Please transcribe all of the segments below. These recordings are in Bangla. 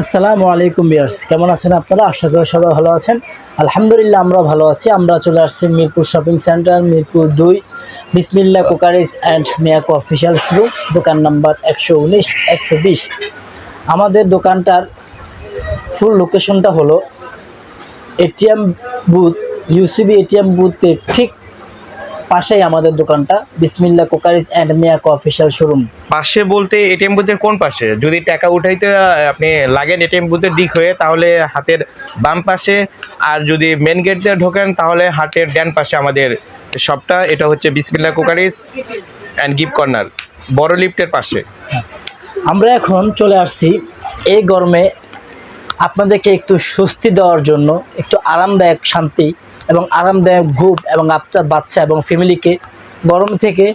আসসালামু আলাইকুম বিয়ার্স, কেমন আছেন আপনারা? আশা করি সবাই ভালো আছেন। আলহামদুলিল্লাহ আমরা ভালো আছি। আমরা চলে আসছি মিরপুর শপিং সেন্টার, মিরপুর দুই বিসমিল্লা কুকারিজ অ্যান্ড মিয়াকো অফিসিয়াল শুরু দোকান নাম্বার একশো উনিশ, একশো বিশ। আমাদের দোকানটার ফুল লোকেশনটা হলো এটিএম বুথ ইউসিবি এটিএম বুথের ঠিক পাশেই আমাদের দোকানটা। Bismillah cookeries and Miyako official showroom. পাশে বলতে এটিএম বুথের কোন পাশে? যদি টাকা উঠাইতে আপনি লাগেন এটিএম বুথের দিক হয়ে তাহলে হাতের বাম পাশে আর যদি মেন গেট দিয়ে ঢোকেন তাহলে হাতের ডান পাশে আমাদের শপটা এটা হচ্ছে বিসমিল্লা কুকারিস অ্যান্ড গিফট কর্নার বড় লিফটের পাশে। আমরা এখন চলে আসছি এই গরমে আপনাদেরকে একটু স্বস্তি দেওয়ার জন্য একটু আরামদায়ক শান্তি এবং আরামদায়ক ঘুম এবং আপনার বাচ্চা এবং ফ্যামিলিকে গরম থেকে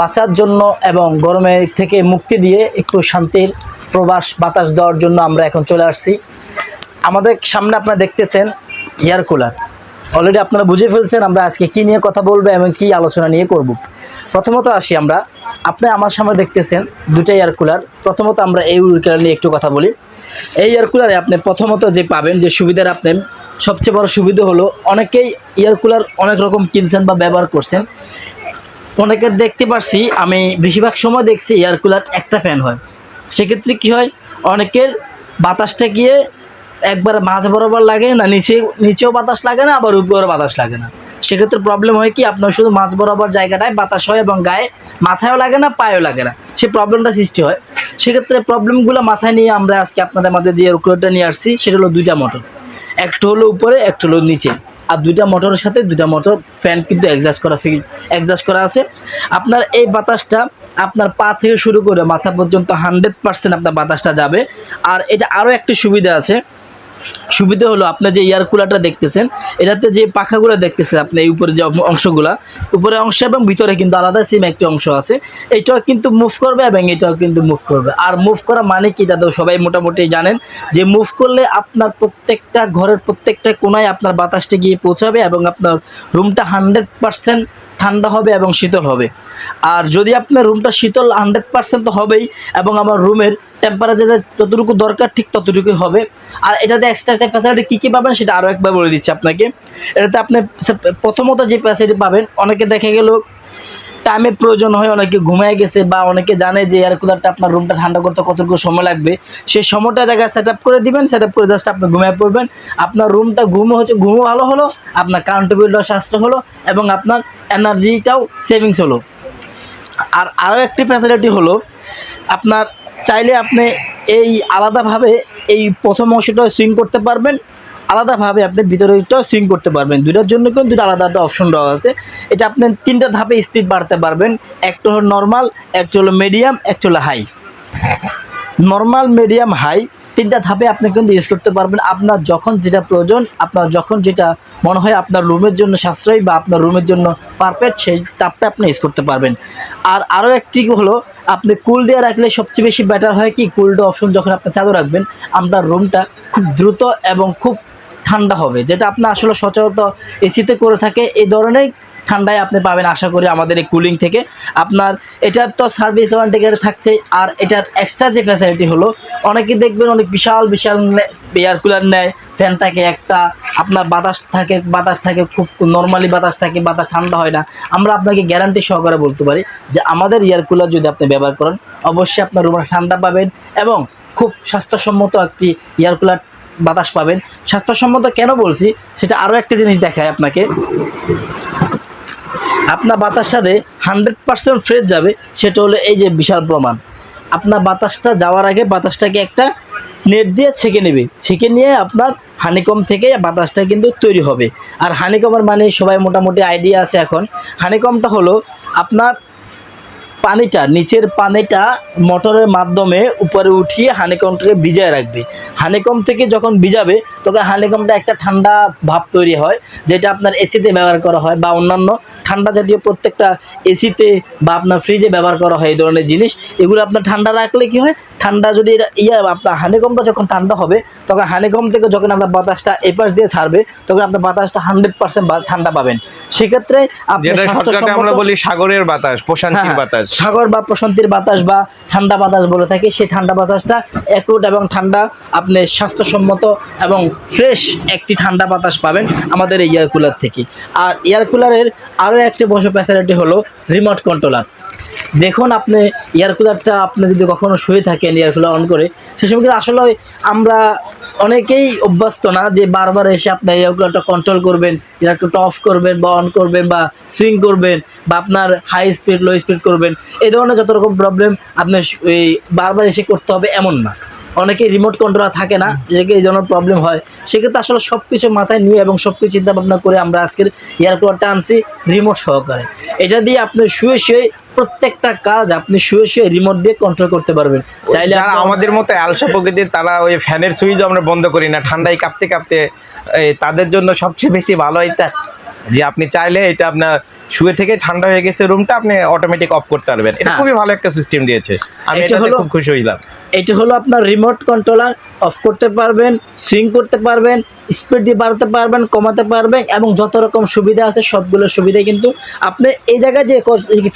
বাঁচার জন্য এবং গরমের থেকে মুক্তি দিয়ে একটু শান্তির প্রবাস, বাতাস দেওয়ার জন্য আমরা এখন চলে আসছি। আমাদের সামনে আপনারা দেখতেছেন এয়ার কুলার। অলরেডি আপনারা বুঝে ফেলছেন আমরা আজকে কি নিয়ে কথা বলব এবং কি আলোচনা নিয়ে করব। প্রথমত আসি আমরা আপনি আমার সামনে দেখতেছেন দুটো এয়ার কুলার প্রথমত আমরা এই কুলার নিয়ে একটু কথা বলি। এই এয়ার কুলারে আপনি প্রথমত যে পাবেন, যে সুবিধার আপনি, সবচেয়ে বড় সুবিধা হলো অনেকেই এয়ার কুলার অনেক রকম কিনছেন বা ব্যবহার করছেন। অনেকে দেখতে পারছি, আমি বেশিরভাগ সময় দেখছি এয়ার কুলার একটা ফ্যান হয়। সেক্ষেত্রে কি হয়, অনেকের বাতাসটা গিয়ে একবার মাঝ বরাবর লাগে না, নিচে, নিচেও বাতাস লাগে না, আবার উপরেও বাতাস লাগে না। সেক্ষেত্রে প্রবলেম হয় কি, আপনার শুধু মাছ বরাবর জায়গাটায় বাতাস হয় এবং গায়ে মাথায়ও লাগে না, পায়েও লাগে না। সে প্রবলেমটা সৃষ্টি হয়। সেক্ষেত্রে প্রবলেমগুলো মাথায় নিয়ে আমরা আজকে আপনাদের মাঝে যে এয়ারকুলারটা নিয়ে আসছি, সেটা হলো দুইটা মোটর একটা হলো উপরে, একটা হলো নিচে। আর দুইটা মোটরের সাথে দুইটা মোটর ফ্যান কিন্তু অ্যাডজাস্ট করা ফিল অ্যাডজাস্ট করা আছে। আপনার এই বাতাসটা আপনার পা থেকে শুরু করে মাথা পর্যন্ত হান্ড্রেড পার্সেন্ট আপনার বাতাসটা যাবে। আর এটা আরও একটি সুবিধা আছে সুবিধা হলো আপনার যে এয়ার কুলারটা দেখতেছেন, এটাতে যে পাখাগুলো দেখতেছেন আপনি, এই উপরে যে অংশগুলা উপরে অংশ এবং ভিতরে কিন্তু আলাদা সিম একটি অংশ আছে। এটাও কিন্তু মুভ করবে এবং এটাও কিন্তু মুভ করবে। আর মুভ করা মানে কি তো সবাই মোটামুটি জানেন, যে মুভ করলে আপনার প্রত্যেকটা ঘরের প্রত্যেকটা কোনায় আপনার বাতাসটা গিয়ে পৌঁছাবে এবং আপনার রুমটা হান্ড্রেড পার্সেন্ট ঠান্ডা হবে এবং শীতল হবে। আর যদি আপনার রুমটা শীতল হান্ড্রেড পার্সেন্ট তো হবেই এবং আমার রুমের টেম্পারেচার যতটুকু দরকার ঠিক ততটুকুই হবে। আর এটাতে এক্সট্রা যে ফ্যাসিলিটি কী কী পাবেন সেটা আরও একবার বলে দিচ্ছি আপনাকে। এটাতে আপনি প্রথমত যে ফ্যাসিলিটি পাবেন, অনেকে দেখে গেল টাইমের প্রয়োজন হয় অনেকে ঘুমায় গেছে বা অনেকে জানে যে এয়ার কুলারটা আপনার রুমটা ঠান্ডা করতে কতটুকু সময় লাগবে, সেই সময়টা জায়গায় সেট করে দিবেন সেট করে জাস্ট আপনি ঘুমিয়ে পড়বেন। আপনার রুমটা ঘুমও হচ্ছে ঘুমও ভালো হলো, আপনার কারেন্ট বিলটাও সাশ্রয় হলো এবং আপনার এনার্জিটাও সেভিংস হলো। আর আরও একটি ফ্যাসিলিটি হলো, আপনার চাইলে আপনি এই আলাদাভাবে এই প্রথম অংশটা সুইং করতে পারবেন। আলাদাভাবে আপনি ভিতরেটাও সুইং করতে পারবেন। দুটার জন্য কিন্তু দুটো আলাদা একটা অপশন দেওয়া আছে। এটা আপনি তিনটা ধাপে স্পিড বাড়তে পারবেন। একটা হলো নর্মাল একটা হলো মিডিয়াম একটা হলো হাই নর্মাল মিডিয়াম হাই তিনটা ধাপে আপনি কিন্তু ইউজ করতে পারবেন। আপনার যখন যেটা প্রয়োজন, আপনার যখন যেটা মনে হয় আপনার রুমের জন্য সাশ্রয়ী বা আপনার রুমের জন্য পারফেক্ট সেই তাপটা আপনি ইউজ করতে পারবেন। আর আরও একটি হলো, আপনি কুল দিয়ে রাখলে সবচেয়ে বেশি বেটার হয় কি? কুলটা অপশন যখন আপনি চালু রাখবেন, আপনার রুমটা খুব দ্রুত এবং খুব ঠান্ডা হবে, যেটা আপনার আসলে সচরাচর এসিতে করে থাকে, এই ধরনের ঠান্ডায় আপনি পাবেন আশা করি আমাদের এই কুলিং থেকে। আপনার এটার তো সার্ভিস ওয়ারেন্টি গ্যারে থাকছেই আর এটার এক্সট্রা যে ফ্যাসিলিটি হলো অনেকে দেখবেন অনেক বিশাল বিশাল এয়ার কুলার নেয় ফ্যান থাকে একটা, আপনার বাতাস থাকে বাতাস থাকে, খুব নর্মালি বাতাস থাকে, বাতাস ঠান্ডা হয় না। আমরা আপনাকে গ্যারান্টি সহকারে বলতে পারি যে আমাদের এয়ার কুলার যদি আপনি ব্যবহার করেন, অবশ্যই আপনার রুমে ঠান্ডা পাবেন এবং খুব স্বাস্থ্যসম্মত একটি এয়ার কুলার বাতাস পাবেন। স্বাস্থ্যসম্মত কেন বলছি, সেটা আরও একটা জিনিস দেখায় আপনাকে। আপনার বাতাস সাথে হান্ড্রেড পার্সেন্ট ফ্রেশ যাবে, সেটা হলো এই যে বিশাল প্রমাণ। আপনার বাতাসটা যাওয়ার আগে বাতাসটাকে একটা নেট দিয়ে ছেঁকে নেবে। ছেঁকে নিয়ে আপনার হানিকম থেকে বাতাসটা কিন্তু তৈরি হবে। আর হানিকমের মানে সবাই মোটামুটি আইডিয়া আছে এখন। হানিকমটা হলো আপনার পানিটা, নিচের পানিটা মোটরের মাধ্যমে উপরে উঠিয়ে হানিকমটাকে ভিজায় রাখবে। হানিকম থেকে যখন ভিজাবে, তখন হানিকমটা একটা ঠান্ডা ভাব তৈরি হয়, যেটা আপনার এসিতে ব্যবহার করা হয় বা অন্যান্য ঠান্ডা জাতীয় প্রত্যেকটা এসিতে বা আপনার ফ্রিজে ব্যবহার করা হয় এই ধরনের জিনিস। এগুলো আপনার ঠান্ডা রাখলে কি হয়? ঠান্ডা যদি এটা ইয়ে আপনার হানিকমটা যখন ঠান্ডা হবে তখন হানিকম থেকে যখন আপনার বাতাসটা এপাশ দিয়ে ছাড়বে তখন আপনার বাতাসটা হান্ড্রেড পার্সেন্ট ঠান্ডা পাবেন। সেক্ষেত্রে আমরা বলি সাগরের বাতাস প্রশান্তির হ্যাঁ, বাতাস। সাগর বা প্রশান্তির বাতাস বা ঠান্ডা বাতাস বলে থাকি সেই ঠান্ডা বাতাসটা অ্যাকুট এবং ঠান্ডা আপনি স্বাস্থ্যসম্মত এবং ফ্রেশ একটি ঠান্ডা বাতাস পাবেন আমাদের এই এয়ার কুলার থেকে। আর এয়ার কুলারের আরও একটি বড় ফ্যাসিলিটি হলো রিমোট কন্ট্রোলার দেখুন আপনি এয়ার কুলারটা আপনি যদি কখনো শুয়ে থাকেন এয়ার কুলার অন করে, সে সময় কিন্তু আসলে আমরা অনেকেই অভ্যস্ত না যে বারবার এসে আপনি এয়ার কুলারটা কন্ট্রোল করবেন এয়ার কুলারটা অফ করবেন বা অন করবেন বা সুইং করবেন বা আপনার হাই স্পিড লো স্পিড করবেন। এই ধরনের যত রকম প্রবলেম আপনি বারবার এসে করতে হবে এমন না। অনেকে রিমোট কন্ট্রোলার থাকে না যেকে এই জন্য প্রবলেম হয়। সেক্ষেত্রে আসলে সব কিছু মাথায় নিয়ে এবং সব কিছু চিন্তা ভাবনা করে আমরা আজকের এয়ার কুলারটা আনছি রিমোট সহকারে। এটা দিয়ে আপনি শুয়ে শুয়ে প্রত্যেকটা কাজ আপনি শুয়ে শুয়ে রিমোট দিয়ে কন্ট্রোল করতে পারবেন। চাইলে আমাদের মতো আলসা প্রকৃতির তারা ওই ফ্যানের সুইচ আমরা বন্ধ করি না। ঠান্ডায় কাঁপতে কাঁপতে তাদের জন্য সবচেয়ে বেশি ভালো এটা যে আপনি চাইলে এটা আপনার শুয়ে থেকে ঠান্ডা হয়ে গেছে রুমটা আপনি অটোমেটিক অফ করতে পারবেন। এটা হ্যাঁ। খুবই ভালো একটা সিস্টেম দিয়েছে। আমি এটা এটাতে খুব খুশি হইলাম। এটা হলো আপনার রিমোট কন্ট্রোলার অফ করতে পারবেন সুইং করতে পারবেন স্পিড দিয়ে বাড়াতে পারবেন কমাতে পারবেন এবং যত রকম সুবিধা আছে সবগুলো সুবিধা কিন্তু আপনি এই জায়গায় যে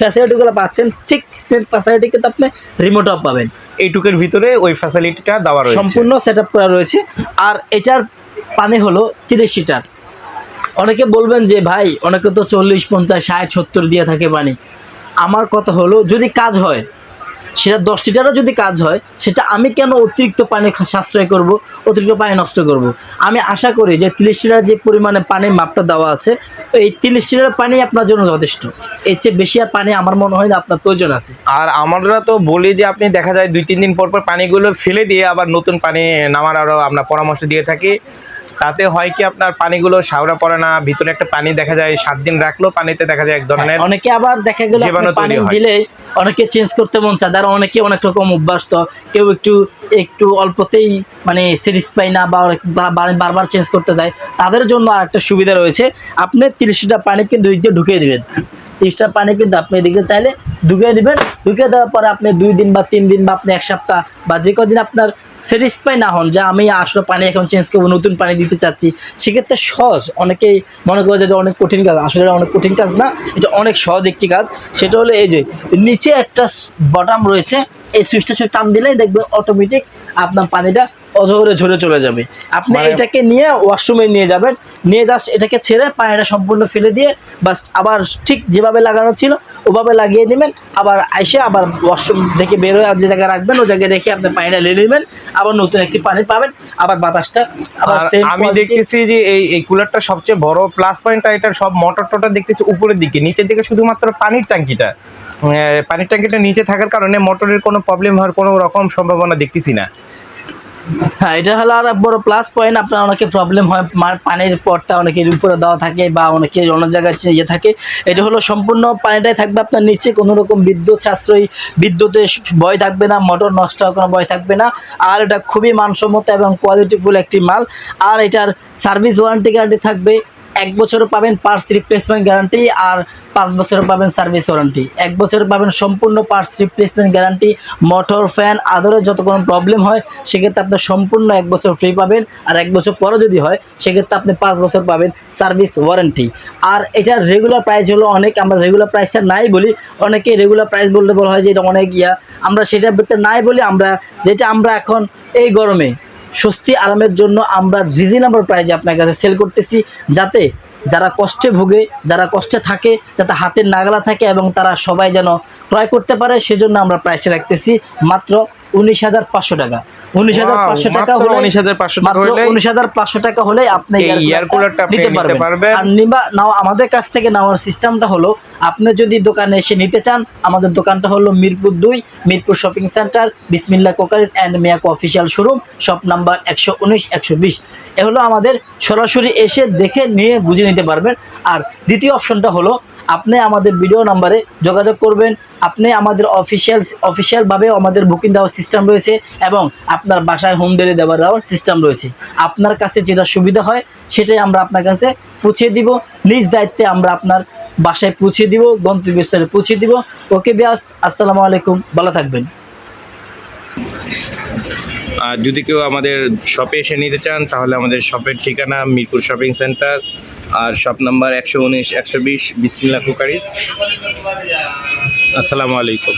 ফ্যাসিলিটিগুলো পাচ্ছেন ঠিক সেম ফ্যাসিলিটি কিন্তু আপনি রিমোট অফ পাবেন। এইটুকের ভিতরে ওই ফ্যাসিলিটিটা দেওয়া রয়েছে। সম্পূর্ণ সেট করা রয়েছে। আর এটার পানি হলো তিরিশ লিটার। অনেকে বলবেন যে, ভাই, অনেকে তো চল্লিশ, পঞ্চাশ, ষাট, সত্তর দিয়ে থাকে পানি। আমার কথা হলো, যদি কাজ হয়, সেটা দশ লিটারও যদি কাজ হয়, সেটা আমি কেন অতিরিক্ত পানি সাশ্রয় করব, অতিরিক্ত পানি নষ্ট করব? আমি আশা করি যে তিরিশ লিটার যে পরিমাণে পানির মাপটা দেওয়া আছে, এই তিরিশ লিটার পানি আপনার জন্য যথেষ্ট। এর চেয়ে বেশি আর পানি আমার মনে হয় না, আপনার প্রয়োজন আছে। আর আমরা তো বলি যে, আপনি দেখা যায় দুই, তিন দিন পর পর পানিগুলো ফেলে দিয়ে আবার নতুন পানি নামার আরও আমরা পরামর্শ দিয়ে থাকি। তাতে হয় কি আপনার পানিগুলো সাওরা পড়ে না ভিতরে একটা পানি দেখা যায় সাত দিন রাখলেও পানিতে দেখা যায় এক ধরনের অনেকে আবার দেখা গেল পানি দিলে অনেকে চেঞ্জ করতে মন চায়। যারা অনেকে অনেক রকম অভ্যস্ত কেউ একটু একটু অল্পতেই মানে সিরিজ পায় না বা বারবার চেঞ্জ করতে যায় তাদের জন্য আরেকটা সুবিধা রয়েছে। আপনি তিরিশ লিটার পানি কিন্তু দুই দিয়ে ঢুকিয়ে দিবেন। তিরিশটা পানি কিন্তু আপনি এদিকে চাইলে ঢুকিয়ে দিবেন। ঢুকিয়ে দেওয়ার পরে আপনি দুই দিন বা তিন দিন বা আপনি এক সপ্তাহ বা যে কদিন আপনার স্যাটিসফাই না হন, যে আমি আসলে পানি এখন চেঞ্জ করব, নতুন পানি দিতে চাচ্ছি, সেক্ষেত্রে সহজ। অনেকেই মনে করে যে অনেক কঠিন কাজ। আসলে অনেক কঠিন কাজ না, এটা অনেক সহজ একটি কাজ। সেটা হলো এই যে, নিচে একটা বটাম রয়েছে, এই সুইচটা সুইচ টান দিলেই দেখবে অটোমেটিক আপনার পানিটা অজহরে ঝরে চলে যাবে। আপনি মানে- এটাকে নিয়ে ওয়াশরুমে নিয়ে যাবেন। নিয়ে জাস্ট এটাকে ছেড়ে পানিটা সম্পূর্ণ ফেলে দিয়ে বাস আবার ঠিক যেভাবে লাগানো ছিল ওভাবে লাগিয়ে দিবেন আবার এসে আবার ওয়াশরুম থেকে বের হয়ে যে জায়গায় রাখবেন ওই জায়গায় রেখে আপনি পানিটা নিয়ে নেবেন। আবার নতুন একটি পানি পাবেন। আবার বাতাসটা আবার আমি দেখতেছি যে এই এই কুলারটা সবচেয়ে বড় প্লাস পয়েন্টটা এটার সব মোটর টোটর দেখতেছি উপরের দিকে। নিচের দিকে শুধুমাত্র পানির ট্যাঙ্কিটা। পানির ট্যাঙ্কিটা নিচে থাকার কারণে মোটরের কোনো প্রবলেম হওয়ার কোনো রকম সম্ভাবনা দেখতেছি না। হ্যাঁ এটা হলো আর বড় প্লাস পয়েন্ট আপনার অনেকে প্রবলেম হয় পানির পটটা অনেকের উপরে দেওয়া থাকে বা অনেকে অন্য জায়গায় ইয়ে থাকে। এটা হলো সম্পূর্ণ পানিটাই থাকবে আপনার নিচে, কোনো রকম বিদ্যুৎ সাশ্রয়ী বিদ্যুতের ভয় থাকবে না মোটর নষ্ট হওয়ার কোনো ভয় থাকবে না। আর এটা খুবই মানসম্মত এবং কোয়ালিটিফুল একটি মাল। আর এটার সার্ভিস ওয়ারেন্টি গ্যারান্টি থাকবে। এক বছরও পাবেন পার্টস রিপ্লেসমেন্ট গ্যারান্টি আর পাঁচ বছরও পাবেন সার্ভিস ওয়ারেন্টি এক বছর পাবেন সম্পূর্ণ parts replacement guarantee motor fan আদারে যত কোনো প্রবলেম হয়, সেক্ষেত্রে আপনি সম্পূর্ণ এক বছর ফ্রি পাবেন। আর এক বছর পরে যদি হয়, সেক্ষেত্রে আপনি পাঁচ বছর পাবেন সার্ভিস ওয়ারেন্টি আর এটার রেগুলার প্রাইস হলো অনেক, আমরা রেগুলার প্রাইসটা নাই বলি। অনেকে রেগুলার প্রাইস বলতে বলা হয় যে এটা অনেক ইয়া। আমরা ভিতরে নাই বলি, আমরা যেটা আমরা এখন এই গরমে স্বস্তি আরামের জন্য আমরা রিজনেবল প্রাইজে আপনার কাছে সেল করতেছি। যাতে যারা কষ্টে ভোগে, যারা কষ্টে থাকে, যাতে হাতের নাগালা থাকে এবং তারা সবাই যেন ক্রয় করতে পারে, সেজন্য আমরা প্রাইসে রাখতেছি। মাত্র উনিশ হাজার পাঁচশো টাকা। উনিশ হাজার পাঁচশো টাকা হলে 19,500 টাকা মাত্র হলেই উনিশ হাজার পাঁচশো টাকা হলে আপনি coolerটা আপনি নিতে পারবেন। পারবেন। আর নিবা নাও আমাদের কাছ থেকে নেওয়ার সিস্টেমটা হলো আপনি যদি দোকানে এসে নিতে চান আমাদের দোকানটা হলো মিরপুর দুই Mirpur shopping centre Bismillah cookeries and Miyako official showroom shop number একশো উনিশ একশো বিশ। এ হলো আমাদের সরাসরি এসে দেখে নিয়ে বুঝে নিতে পারবেন। আর দ্বিতীয় অপশনটা হলো আপনি আমাদের ভিডিও নাম্বারে যোগাযোগ করবেন। আপনি আমাদের অফিসিয়াল অফিসিয়ালভাবে আমাদের বুকিং দেওয়ার সিস্টেম রয়েছে এবং আপনার বাসায় হোম ডেলিভারি দেওয়ার দেওয়ার সিস্টেম রয়েছে। আপনার কাছে যেটা সুবিধা হয়, সেটাই আমরা আপনার কাছে পৌঁছে দিব। নিজ দায়িত্বে আমরা আপনার বাসায় পৌঁছে দিব, গন্তব্যস্থলে পৌঁছে দিব। ওকে বিয়াস আসসালামু আলাইকুম। ভালো থাকবেন। আর যদি কেউ আমাদের শপে এসে নিতে চান, তাহলে আমাদের শপের ঠিকানা মিরপুর শপিং সেন্টার আর শপ নাম্বার একশো উনিশ একশো বিশ বিসমিল্লা কুকারি। আসসালামু আলাইকুম।